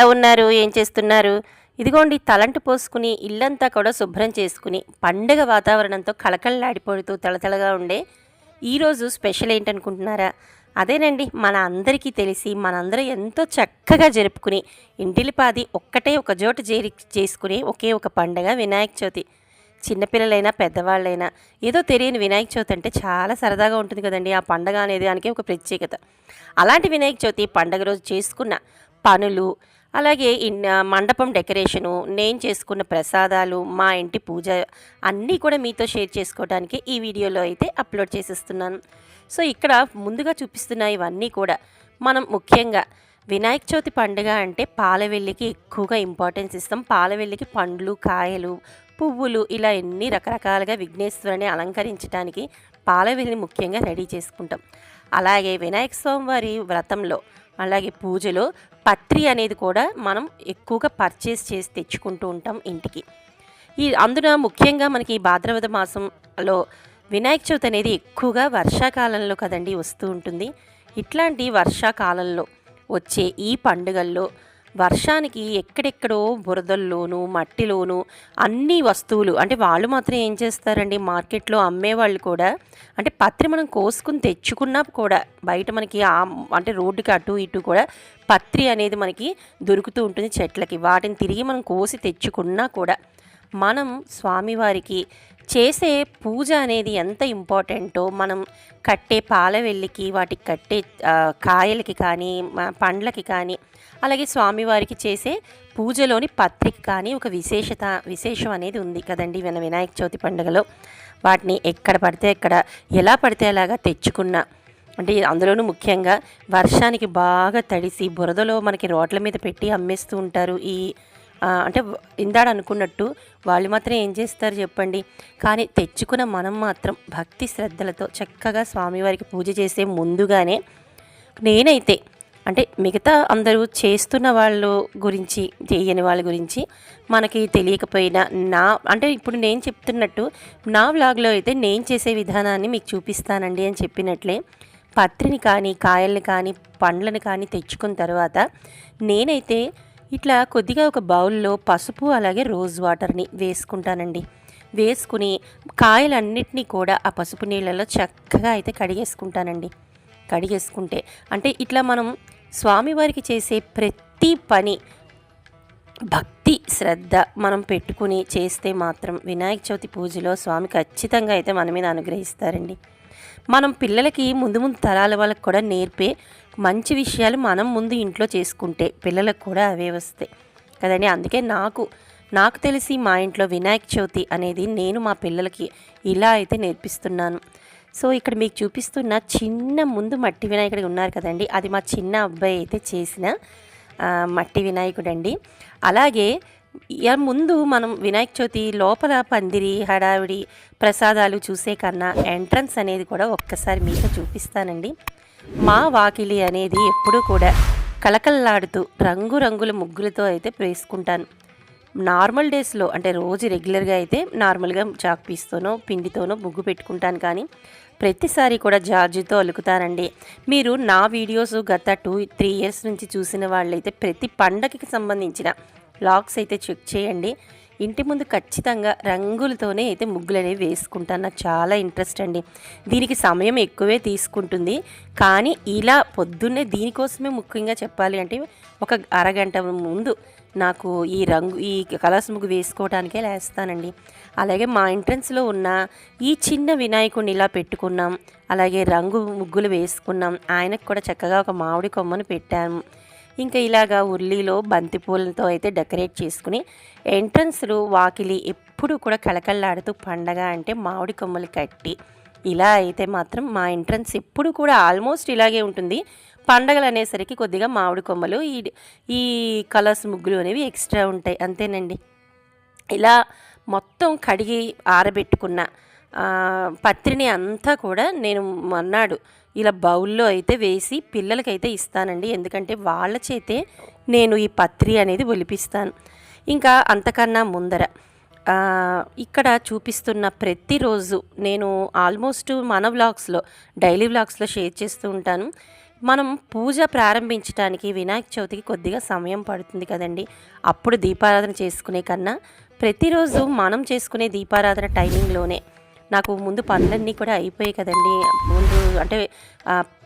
ఎలా ఉన్నారు? ఏం చేస్తున్నారు? ఇదిగోండి తలంటు పోసుకుని ఇల్లంతా కూడా శుభ్రం చేసుకుని పండగ వాతావరణంతో కళకళలాడిపోతూ తళతళగా ఉండే ఈరోజు స్పెషల్ ఏంటనుకుంటున్నారా? అదేనండి మన అందరికీ తెలిసి మనందరం ఎంతో చక్కగా జరుపుకుని ఇంటిలిపాది ఒక్కటే ఒక చోట చేరి చేసుకునే ఒకే ఒక పండగ వినాయక చవితి. చిన్నపిల్లలైనా పెద్దవాళ్ళైనా ఏదో తెలియని వినాయక చవితి అంటే చాలా సరదాగా ఉంటుంది కదండి ఆ పండగ అనేది దానికి ఒక ప్రత్యేకత. అలాంటి వినాయక చవితి పండగ రోజు చేసుకున్న పనులు అలాగే మండపం డెకరేషను నేను చేసుకున్న ప్రసాదాలు మా ఇంటి పూజ అన్నీ కూడా మీతో షేర్ చేసుకోవడానికి ఈ వీడియోలో అయితే అప్లోడ్ చేసేస్తున్నాను. సో ఇక్కడ ముందుగా చూపిస్తున్న ఇవన్నీ కూడా మనం ముఖ్యంగా వినాయక చవితి పండుగ అంటే పాలవెల్లికి ఎక్కువగా ఇంపార్టెన్స్ ఇస్తాం. పాలవెల్లికి పండ్లు కాయలు పువ్వులు ఇలా ఎన్ని రకరకాలుగా విఘ్నేశ్వరుని అలంకరించడానికి పాలవెల్లిని ముఖ్యంగా రెడీ చేసుకుంటాం. అలాగే వినాయక స్వామివారి వ్రతంలో అలాగే పూజలో పత్రి అనేది కూడా మనం ఎక్కువగా పర్చేస్ చేసి తెచ్చుకుంటూ ఉంటాం ఇంటికి. ఈ అందున ముఖ్యంగా మనకి ఈ భాద్రపద మాసంలో వినాయక చవితి అనేది ఎక్కువగా వర్షాకాలంలో కదండి వస్తూ ఉంటుంది. ఇట్లాంటి వర్షాకాలంలో వచ్చే ఈ పండుగల్లో వర్షానికి ఎక్కడెక్కడో బురదల్లోనూ మట్టిలోనూ అన్ని వస్తువులు అంటే వాళ్ళు మాత్రం ఏం చేస్తారండి? మార్కెట్లో అమ్మేవాళ్ళు కూడా అంటే పత్రి మనం కోసుకుని తెచ్చుకున్నా కూడా బయట మనకి ఆ అంటే రోడ్డుకి అటు ఇటు కూడా పత్రి అనేది మనకి దొరుకుతూ ఉంటుంది చెట్లకి. వాటిని తిరిగి మనం కోసి తెచ్చుకున్నా కూడా మనం స్వామివారికి చేసే పూజ అనేది ఎంత ఇంపార్టెంటో మనం కట్టే పాలవెల్లికి వాటికి కట్టే కాయలకి కానీ పండ్లకి కానీ అలాగే స్వామివారికి చేసే పూజలోని పత్రిక కానీ ఒక విశేషత విశేషం అనేది ఉంది కదండి మన వినాయక చవితి పండుగలో. వాటిని ఎక్కడ పడితే ఎక్కడ ఎలా పడితే అలాగా తెచ్చుకున్న అంటే అందులోనూ ముఖ్యంగా వర్షానికి బాగా తడిసి బురదలో మనకి రోడ్ల మీద పెట్టి అమ్మేస్తూ ఉంటారు ఈ అంటే ఇందాడ అనుకున్నట్టు వాళ్ళు మాత్రం ఏం చేస్తారు చెప్పండి. కానీ తెచ్చుకున్న మనం మాత్రం భక్తి శ్రద్ధలతో చక్కగా స్వామివారికి పూజ చేసే ముందుగానే నేనైతే అంటే మిగతా అందరూ చేస్తున్న వాళ్ళు గురించి చేయని వాళ్ళ గురించి మనకి తెలియకపోయినా నా అంటే ఇప్పుడు నేను చెప్తున్నట్టు నా వ్లాగ్లో అయితే నేను చేసే విధానాన్ని మీకు చూపిస్తానండి అని చెప్పినట్లే. పత్రిని కానీ కాయల్ని కానీ పండ్లను కానీ తెచ్చుకున్న తర్వాత నేనైతే ఇట్లా కొద్దిగా ఒక బౌల్లో పసుపు అలాగే రోజ్ వాటర్ని వేసుకుంటానండి. వేసుకుని కాయలన్నిటినీ కూడా ఆ పసుపు నీళ్ళలో చక్కగా అయితే కడిగేసుకుంటానండి. కడిగేసుకుంటే. అంటే ఇట్లా మనం స్వామివారికి చేసే ప్రతి పని భక్తి శ్రద్ధ మనం పెట్టుకుని చేస్తే మాత్రం వినాయక చవితి పూజలో స్వామి ఖచ్చితంగా అయితే మన మీద అనుగ్రహిస్తారండి. మనం పిల్లలకి ముందు ముందు తరాల వాళ్ళకి కూడా నేర్పే మంచి విషయాలు మనం ముందు ఇంట్లో చేసుకుంటే పిల్లలకు కూడా అవే వస్తాయి. కదండి? అందుకే నాకు నాకు తెలిసి మా ఇంట్లో వినాయక చవితి అనేది నేను మా పిల్లలకి ఇలా అయితే నేర్పిస్తున్నాను. సో ఇక్కడ మీకు చూపిస్తున్న చిన్న ముందు మట్టి వినాయకుడు ఉన్నారు కదండి. అది మా చిన్న అబ్బాయి అయితే చేసిన మట్టి వినాయకుడు అండి అలాగే ఇక ముందు మనం వినాయక చవితి లోపల పందిరి హడావిడి ప్రసాదాలు చూసే కన్నా ఎంట్రన్స్ అనేది కూడా ఒక్కసారి మీకు చూపిస్తానండి. మా వాకిలి అనేది ఎప్పుడూ కూడా కలకల్లాడుతూ రంగురంగుల ముగ్గులతో అయితే వేసుకుంటాను. నార్మల్ డేస్లో అంటే రోజు రెగ్యులర్గా అయితే నార్మల్గా చాక్ పీస్తోనో పిండితోనో ముగ్గు పెట్టుకుంటాను కానీ ప్రతిసారి కూడా జార్జితో అలుకుతానండి. మీరు నా వీడియోస్ గత టూ త్రీ ఇయర్స్ నుంచి చూసిన వాళ్ళైతే ప్రతి పండగకి సంబంధించిన లాగ్స్ అయితే చెక్ చేయండి. ఇంటి ముందు ఖచ్చితంగా రంగులతోనే అయితే ముగ్గులు అనేవి వేసుకుంటాను. నాకు చాలా ఇంట్రెస్ట్ అండి. దీనికి సమయం ఎక్కువే తీసుకుంటుంది. కానీ ఇలా పొద్దున్నే దీనికోసమే ముఖ్యంగా చెప్పాలి అంటే ఒక అరగంట ముందు నాకు ఈ రంగు ఈ కలర్స్ ముగ్గు వేసుకోవడానికే లేస్తానండి. అలాగే మా ఎంట్రన్స్లో ఉన్న ఈ చిన్న వినాయకుడిని ఇలా పెట్టుకున్నాం. అలాగే రంగు ముగ్గులు వేసుకున్నాం. ఆయనకు కూడా చక్కగా ఒక మామిడి కొమ్మను పెట్టాము. ఇంకా ఇలాగా ఉర్లీలో బంతిపూలతో అయితే డెకరేట్ చేసుకుని ఎంట్రన్స్లు వాకిలి ఎప్పుడు కూడా కళకళలాడుతూ పండగ అంటే మామిడి కొమ్మలు కట్టి ఇలా అయితే మాత్రం మా ఎంట్రన్స్ ఎప్పుడు కూడా ఆల్మోస్ట్ ఇలాగే ఉంటుంది. పండగలు అనేసరికి కొద్దిగా మామిడి కొమ్మలు ఈ ఈ కలర్స్ ముగ్గులు అనేవి ఎక్స్ట్రా ఉంటాయి. అంతేనండి. ఇలా మొత్తం కడిగి ఆరబెట్టుకున్న పత్రిని అంతా కూడా నేను అన్నాడు ఇలా బౌల్లో అయితే వేసి పిల్లలకైతే ఇస్తానండి. ఎందుకంటే వాళ్ళ చేతే నేను ఈ పత్రి అనేది ఒలిపిస్తాను. ఇంకా అంతకన్నా ముందర ఇక్కడ చూపిస్తున్న ప్రతిరోజు నేను ఆల్మోస్ట్ మన వ్లాగ్స్లో డైలీ వ్లాగ్స్లో షేర్ చేస్తూ ఉంటాను. మనం పూజ ప్రారంభించడానికి వినాయక చవితికి కొద్దిగా సమయం పడుతుంది కదండి. అప్పుడు దీపారాధన చేసుకునే కన్నా ప్రతిరోజు మనం చేసుకునే దీపారాధన టైమింగ్లోనే నాకు ముందు పనులన్నీ కూడా అయిపోయాయి కదండి. ముందు అంటే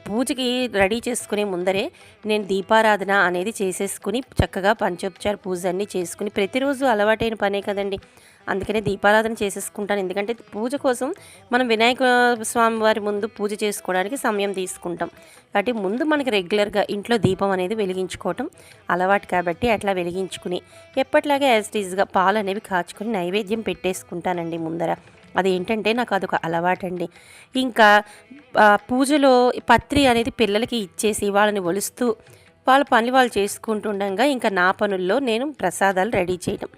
పూజకి రెడీ చేసుకునే ముందరే నేను దీపారాధన అనేది చేసేసుకుని చక్కగా పంచోపచార పూజ అన్నీ చేసుకుని ప్రతిరోజు అలవాటైన పనే కదండి. అందుకనే దీపారాధన చేసేసుకుంటాను. ఎందుకంటే పూజ కోసం మనం వినాయక స్వామి వారి ముందు పూజ చేసుకోవడానికి సమయం తీసుకుంటాం. కాబట్టి ముందు మనకి రెగ్యులర్గా ఇంట్లో దీపం అనేది వెలిగించుకోవటం అలవాటు కాబట్టి అట్లా వెలిగించుకుని ఎప్పట్లాగే యాజ్ టీజ్గా పాలు అనేవి కాచుకొని నైవేద్యం పెట్టేసుకుంటానండి ముందర. అదేంటంటే నాకు అదొక అలవాటండి. ఇంకా పూజలో పత్రి అనేది పిల్లలకి ఇచ్చేసి వాళ్ళని ఒలుస్తూ వాళ్ళ పనులు వాళ్ళు చేసుకుంటుండగా ఇంకా నా పనుల్లో నేను ప్రసాదాలు రెడీ చేయడం.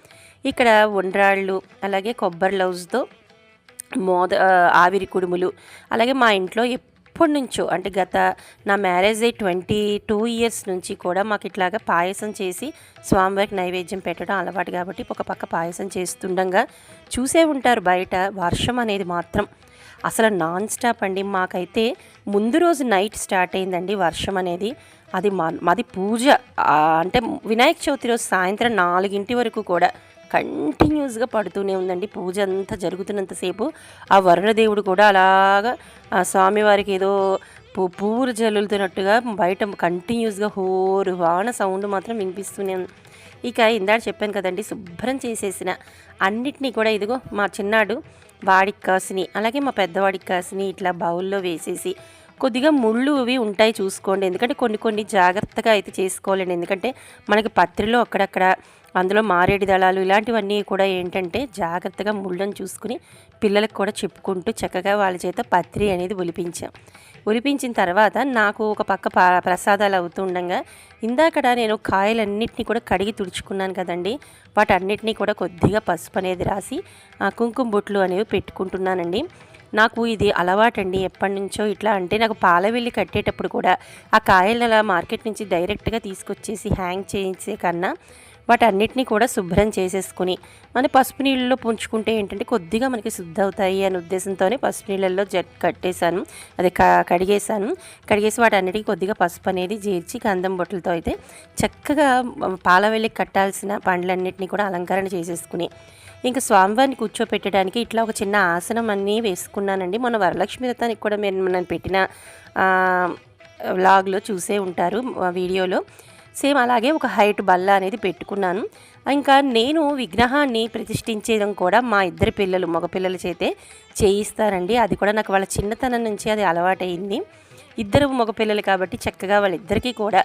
ఇక్కడ ఉండ్రాళ్ళు అలాగే కొబ్బరి లౌజ్తో మోద ఆవిరి కుడుములు అలాగే మా ఇంట్లో ఎప్పటి నుంచో అంటే గత నా మ్యారేజ్ అయ్యి ట్వంటీ టూ ఇయర్స్ నుంచి కూడా మాకు ఇట్లాగా పాయసం చేసి స్వామివారికి నైవేద్యం పెట్టడం అలవాటు కాబట్టి ఒక పక్క పాయసం చేస్తుండగా చూసే ఉంటారు బయట వర్షం అనేది మాత్రం. అసలు నాన్ స్టాప్ అండి. మాకైతే ముందు రోజు నైట్ స్టార్ట్ అయిందండి వర్షం అనేది. అది మా మాది పూజ. అంటే వినాయక చవితి రోజు సాయంత్రం నాలుగింటి వరకు కూడా కంటిన్యూస్గా పడుతూనే ఉందండి. పూజ అంతా జరుగుతున్నంతసేపు ఆ వరుణదేవుడు కూడా అలాగా ఆ స్వామివారికి ఏదో పూ పూలు జల్లుతున్నట్టుగా బయట కంటిన్యూస్గా హోరు వాన సౌండ్ మాత్రం వినిపిస్తూనే ఉంది ఇక ఇందాక చెప్పాను కదండి శుభ్రం చేసేసిన అన్నిటినీ కూడా ఇదిగో మా చిన్నాడు వాడికి కాసిని అలాగే మా పెద్దవాడికి కాసిని ఇట్లా బౌల్లో వేసేసి కొద్దిగా ముళ్ళు ఇవి ఉంటాయి చూసుకోండి. ఎందుకంటే కొన్ని కొన్ని జాగ్రత్తగా అయితే చేసుకోవాలండి. ఎందుకంటే మనకి పత్రిలో అక్కడక్కడ అందులో మారేడు దళాలు ఇలాంటివన్నీ కూడా ఏంటంటే జాగ్రత్తగా ముళ్ళను చూసుకుని పిల్లలకు కూడా చెప్పుకుంటూ చక్కగా వాళ్ళ చేత పత్రి అనేది ఒలిపించాం. ఒలిపించిన తర్వాత నాకు ఒక పక్క ప్రసాదాలు అవుతుండగా ఇందాకడ నేను కాయలన్నింటినీ కూడా కడిగి తుడుచుకున్నాను కదండి. వాటన్నిటినీ కూడా కొద్దిగా పసుపు అనేది రాసి ఆ, కుంకుమ బొట్లు అనేవి పెట్టుకుంటున్నానండి. నాకు ఇది అలవాటండి ఎప్పటి నుంచో ఇట్లా అంటే నాకు పాల వెళ్ళి కట్టేటప్పుడు కూడా ఆ కాయలు అలా మార్కెట్ నుంచి డైరెక్ట్గా తీసుకొచ్చేసి హ్యాంగ్ చేయించే కన్నా వాటన్నిటినీ కూడా శుభ్రం చేసేసుకుని మన పసుపు నీళ్ళలో పుంచుకుంటే ఏంటంటే కొద్దిగా మనకి శుద్ధ అవుతాయి అనే ఉద్దేశంతోనే పసుపు నీళ్ళల్లో జట్ కట్టేశాను. అది క కడిగేశాను. కడిగేసి వాటన్నిటికీ కొద్దిగా పసుపు అనేది చేర్చి గంధం బొట్టలతో అయితే చక్కగా పాల వెళ్ళి కట్టాల్సిన పండ్లన్నింటినీ కూడా అలంకరణ చేసేసుకుని ఇంకా స్వామివారిని కూర్చోపెట్టడానికి ఇట్లా ఒక చిన్న ఆసనం అన్నీ వేసుకున్నానండి. మొన్న వరలక్ష్మి వ్రతానికి కూడా మీరు నన్ను పెట్టిన వ్లాగ్లో చూసే ఉంటారు వీడియోలో. సేమ్ అలాగే ఒక హైట్ బల్ల అనేది పెట్టుకున్నాను. ఇంకా నేను విగ్రహాన్ని ప్రతిష్ఠించడం కూడా మా ఇద్దరి పిల్లలు మగపిల్లల చేతే చేయిస్తారండి. అది కూడా నాకు వాళ్ళ చిన్నతనం నుంచి అది అలవాటైంది ఇద్దరు మగపిల్లలు కాబట్టి చక్కగా వాళ్ళిద్దరికీ కూడా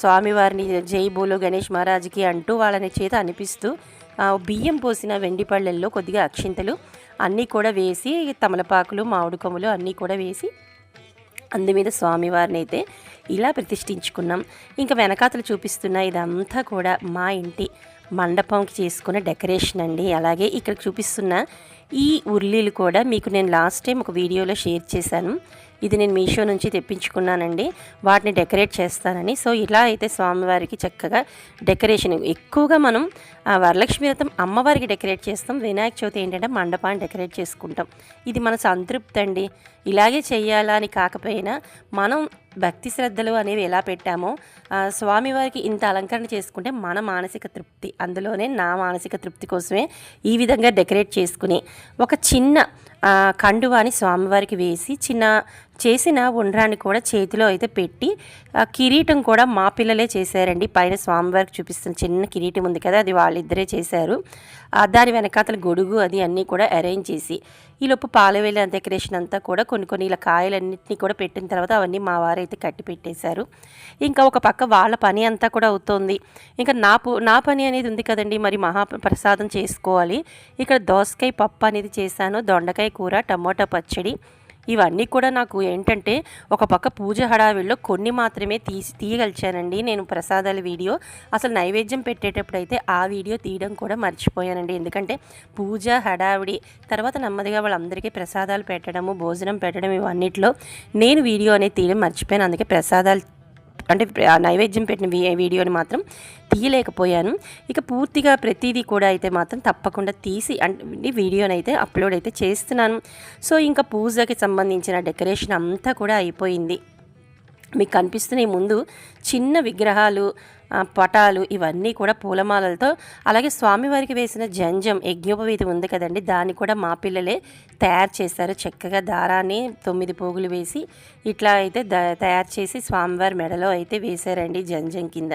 స్వామివారిని జై బోలో గణేష్ మహారాజ్కి అంటూ వాళ్ళని చేత అనిపిస్తూ బియ్యం పోసిన వెండి పళ్ళల్లో కొద్దిగా అక్షింతలు అన్నీ కూడా వేసి తమలపాకులు మామిడి కొమ్ములు అన్నీ కూడా వేసి అందు మీద స్వామివారిని అయితే ఇలా ప్రతిష్ఠించుకున్నాం. ఇంకా వెనకాతలు చూపిస్తున్న ఇదంతా కూడా మా ఇంటి మండపంకి చేసుకున్న డెకరేషన్ అండి. అలాగే ఇక్కడ చూపిస్తున్న ఈ ఉర్లీలు కూడా మీకు నేను లాస్ట్ టైం ఒక వీడియోలో షేర్ చేశాను. ఇది నేను మీషో నుంచి తెప్పించుకున్నానండి. వాటిని డెకరేట్ చేస్తానని. సో ఇలా అయితే స్వామివారికి చక్కగా డెకరేషన్. ఎక్కువగా మనం వరలక్ష్మి వ్రతం అమ్మవారికి డెకరేట్ చేస్తాం. వినాయక చవితి ఏంటంటే మండపాన్ని డెకరేట్ చేసుకుంటాం. ఇది మన సంతృప్తి అండి. ఇలాగే చెయ్యాలా అని కాకపోయినా మనం భక్తి శ్రద్ధలు అనేవి ఎలా పెట్టామో స్వామివారికి ఇంత అలంకరణ చేసుకుంటే మన మానసిక తృప్తి అందులోనే నా మానసిక తృప్తి కోసమే ఈ విధంగా డెకరేట్ చేసుకుని ఒక చిన్న కండువాని స్వామివారికి వేసి చిన్న చేసిన ఉండ్రాన్ని కూడా చేతిలో అయితే పెట్టి ఆ, కిరీటం కూడా మా పిల్లలే చేశారండి. పైన స్వామివారికి చూపిస్తున్న చిన్న కిరీటం ఉంది కదా అది వాళ్ళిద్దరే చేశారు. దాని వెనకాతల గొడుగు అది అన్నీ కూడా అరేంజ్ చేసి ఈలోపు పాలవేల డెకరేషన్ అంతా కూడా కొన్ని కొన్ని ఇలా కాయలన్నింటినీ కూడా పెట్టిన తర్వాత అవన్నీ మా వారైతే కట్టి పెట్టేశారు. ఇంకా ఒక పక్క వాళ్ళ పని అంతా కూడా అవుతోంది. ఇంకా నా నా పని అనేది ఉంది కదండి మరి మహాప్రసాదం చేసుకోవాలి. ఇక్కడ దోసకాయ పప్పు అనేది చేశాను దొండకాయ కూర టమోటా పచ్చడి ఇవన్నీ కూడా నాకు ఏంటంటే ఒక పక్క పూజ హడావిడిలో కొన్ని మాత్రమే తీసి తీయగలిచానండి నేను ప్రసాదాల వీడియో. అసలు నైవేద్యం పెట్టేటప్పుడు అయితే ఆ వీడియో తీయడం కూడా మర్చిపోయానండి. ఎందుకంటే పూజ హడావిడి తర్వాత నెమ్మదిగా వాళ్ళందరికీ ప్రసాదాలు పెట్టడము భోజనం పెట్టడం ఇవన్నిట్లో నేను వీడియో అనేది తీయడం మర్చిపోయాను. అందుకే ప్రసాదాలు అంటే నైవేద్యం పెట్టిన వీడియోని మాత్రం తీయలేకపోయాను. ఇక పూర్తిగా ప్రతిదీ కూడా అయితే మాత్రం తప్పకుండా తీసి అంటే వీడియోని అయితే అప్లోడ్ అయితే చేస్తున్నాను. సో ఇంకా పూజకి సంబంధించిన డెకరేషన్ అంతా కూడా అయిపోయింది. మీకు కనిపిస్తున్నాయి. ముందు చిన్న విగ్రహాలు పటాలు ఇవన్నీ కూడా పూలమాలలతో అలాగే స్వామివారికి వేసిన జంజం యజ్ఞోపవీతి ఉంది కదండి. దాన్ని కూడా మా పిల్లలే తయారు చేస్తారు చక్కగా దారాన్ని తొమ్మిది పోగులు వేసి ఇట్లా అయితే ద- తయారు చేసి స్వామివారి మెడలో అయితే వేశారండి జంజం కింద.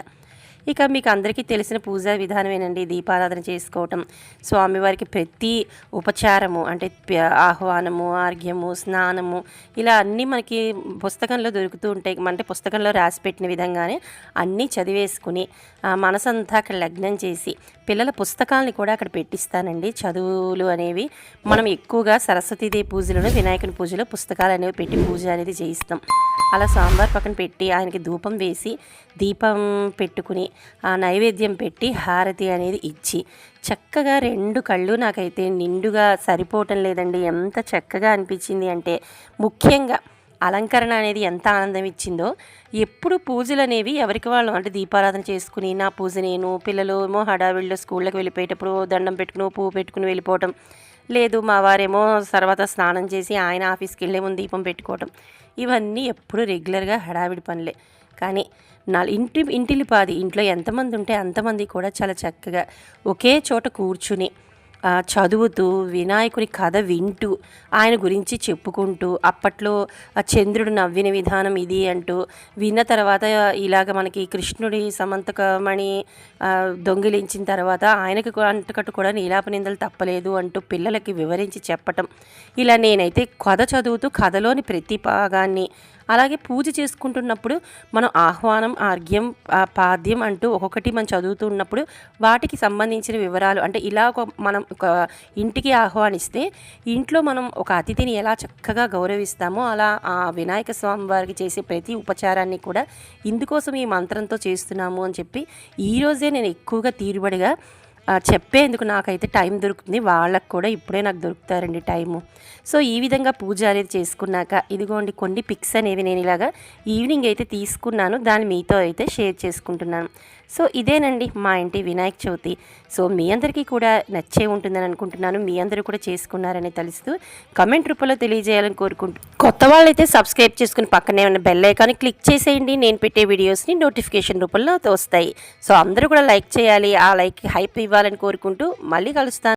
ఇక మీకు అందరికీ తెలిసిన పూజా విధానమేనండి దీపారాధన చేసుకోవటం. స్వామివారికి ప్రతి ఉపచారము అంటే ఆహ్వానము ఆర్ఘ్యము స్నానము ఇలా అన్నీ మనకి పుస్తకంలో దొరుకుతూ ఉంటాయి. అంటే పుస్తకంలో రాసి పెట్టిన విధంగానే అన్నీ చదివేసుకుని మనసంతా అక్కడ లగ్నం చేసి పిల్లల పుస్తకాలని కూడా అక్కడ పెట్టిస్తానండి. చదువులు అనేవి మనం ఎక్కువగా సరస్వతీదేవి పూజలను వినాయకుని పూజలో పుస్తకాలు అనేవి పెట్టి పూజ అనేది చేయిస్తాం. అలా సాంబార్ పక్కన పెట్టి ఆయనకి ధూపం వేసి దీపం పెట్టుకుని ఆ నైవేద్యం పెట్టి హారతి అనేది ఇచ్చి చక్కగా రెండు కళ్ళు నాకైతే నిండుగా సరిపోవటం లేదండి. ఎంత చక్కగా అనిపించింది అంటే ముఖ్యంగా అలంకరణ అనేది ఎంత ఆనందం ఇచ్చిందో. ఎప్పుడు పూజలు అనేవి ఎవరికి వాళ్ళు? అంటే దీపారాధన చేసుకుని నా పూజ నేను పిల్లలు ఏమో హడావిడిలో స్కూళ్ళకి వెళ్ళిపోయేటప్పుడు దండం పెట్టుకుని పువ్వు పెట్టుకుని వెళ్ళిపోవటం. లేదు మా వారేమో తర్వాత స్నానం చేసి ఆయన ఆఫీస్కి వెళ్ళే ముందు దీపం పెట్టుకోవటం. ఇవన్నీ ఎప్పుడు రెగ్యులర్గా హడావిడి పనులే. కానీ నా ఇంటి ఇంటిలిపాది ఇంట్లో ఎంతమంది ఉంటే అంతమంది కూడా చాలా చక్కగా ఒకే చోట కూర్చుని చదువుతూ వినాయకుని కథ వింటూ ఆయన గురించి చెప్పుకుంటూ అప్పట్లో ఆ చంద్రుడు నవ్విన విధానం ఇది అంటూ విన్న తర్వాత ఇలాగ మనకి కృష్ణుడి సమంతకమణి దొంగిలించిన తర్వాత ఆయనకి అంతకట్టు అంటకట్టు కూడా నీలాప నిందలు తప్పలేదు అంటూ పిల్లలకి వివరించి చెప్పటం. ఇలా నేనైతే కథ చదువుతూ కథలోని ప్రతి భాగాన్ని అలాగే పూజ చేసుకుంటున్నప్పుడు మనం ఆహ్వానం ఆర్ఘ్యం పాద్యం అంటూ ఒక్కొక్కటి మనం చదువుతున్నప్పుడు వాటికి సంబంధించిన వివరాలు అంటే ఇలా ఒక మనం ఒక ఇంటికి ఆహ్వానిస్తే ఇంట్లో మనం ఒక అతిథిని ఎలా చక్కగా గౌరవిస్తామో అలా ఆ వినాయక స్వామి వారికి చేసే ప్రతి ఉపచారాన్ని కూడా ఇందుకోసం ఈ మంత్రంతో చేస్తున్నాము అని చెప్పి ఈరోజే నేను ఎక్కువగా తీరుబడిగా చెప్పేందుకు నాకైతే టైం దొరుకుతుంది. వాళ్ళకు కూడా ఇప్పుడే నాకు దొరుకుతారండి టైము. సో ఈ విధంగా పూజ అనేది చేసుకున్నాక ఇదిగోండి కొన్ని పిక్స్ అనేవి నేను ఇలాగా ఈవినింగ్ అయితే తీసుకున్నాను. దాన్ని మీతో అయితే షేర్ చేసుకుంటున్నాను. సో ఇదేనండి మా ఇంటి వినాయక చవితి. సో మీ అందరికీ కూడా నచ్చే ఉంటుందని అనుకుంటున్నాను. మీ అందరూ కూడా చేసుకున్నారని తెలుస్తూ కమెంట్ రూపంలో తెలియజేయాలని కోరుకుంటూ కొత్త వాళ్ళైతే సబ్స్క్రైబ్ చేసుకుని పక్కనే ఉన్న బెల్ ఐకాన్ క్లిక్ చేసేయండి. నేను పెట్టే వీడియోస్ని నోటిఫికేషన్ రూపంలో వస్తాయి సో అందరూ కూడా లైక్ చేయాలి. ఆ లైక్ హైప్ ఇవ్వాలని కోరుకుంటూ మళ్ళీ కలుస్తాను.